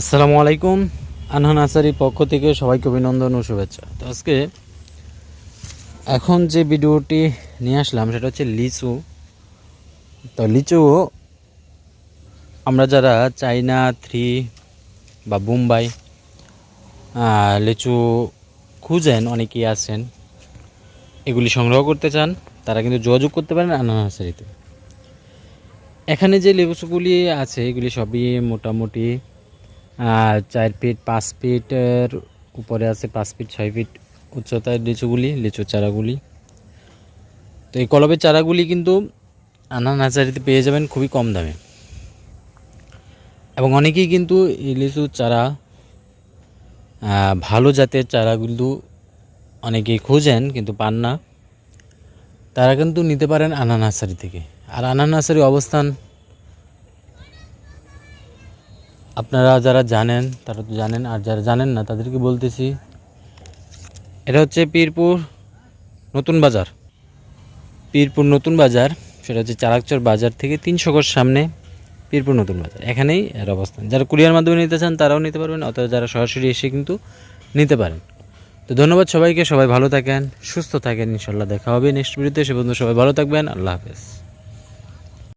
আসসালামু আলাইকুম আনহান আসারির পক্ষ থেকে সবাইকে অভিনন্দন ও শুভেচ্ছা। তো আজকে এখন যে ভিডিওটি নিয়ে আসলাম সেটা হচ্ছে লিচু। তো লিচু আমরা যারা চাইনা, থ্রি বা মুম্বাই লিচু খুঁজেন, অনেকেই আছেন, এগুলি সংগ্রহ করতে চান, তারা কিন্তু যোগাযোগ করতে পারেন আনহান আসারিতে এখানে যে লেবুগুলি আছে, এগুলি সবই মোটামুটি চার ফিট পাঁচ ফিটের উপরে আছে, পাঁচ ফিট ছয় ফিট উচ্চতায় লিচুগুলি, লিচু চারাগুলি। তো এই কলবের চারাগুলি কিন্তু আনা নার্সারিতে পেয়ে যাবেন খুবই কম দামে। এবং অনেকেই কিন্তু এই লিচু চারা ভালো জাতের চারাগুলো অনেকেই খোঁজেন কিন্তু পান না। তারা কিন্তু নিতে পারেন আনা নার্সারি থেকে। আর আনা নার্সারি অবস্থান আপনারা যারা জানেন, তারা তো জানেন, আর যারা জানেন না, তাদেরকে বলতেছি, এটা হচ্ছে পীরপুর নতুন বাজার। পীরপুর নতুন বাজার, সেটা হচ্ছে চারাকচর বাজার থেকে তিনশো গজ সামনে পীরপুর নতুন বাজার। এখানেই এর অবস্থান। যারা কুরিয়ার মাধ্যমে নিতে চান, তারাও নিতে পারবেন, অথবা যারা সরাসরি এসে কিন্তু নিতে পারেন। তো ধন্যবাদ সবাইকে, সবাই ভালো থাকেন, সুস্থ থাকেন, ইনশাল্লাহ দেখা হবে নেক্সট ভিডিওতে। সে পর্যন্ত সবাই ভালো থাকবেন, আল্লাহ হাফেজ।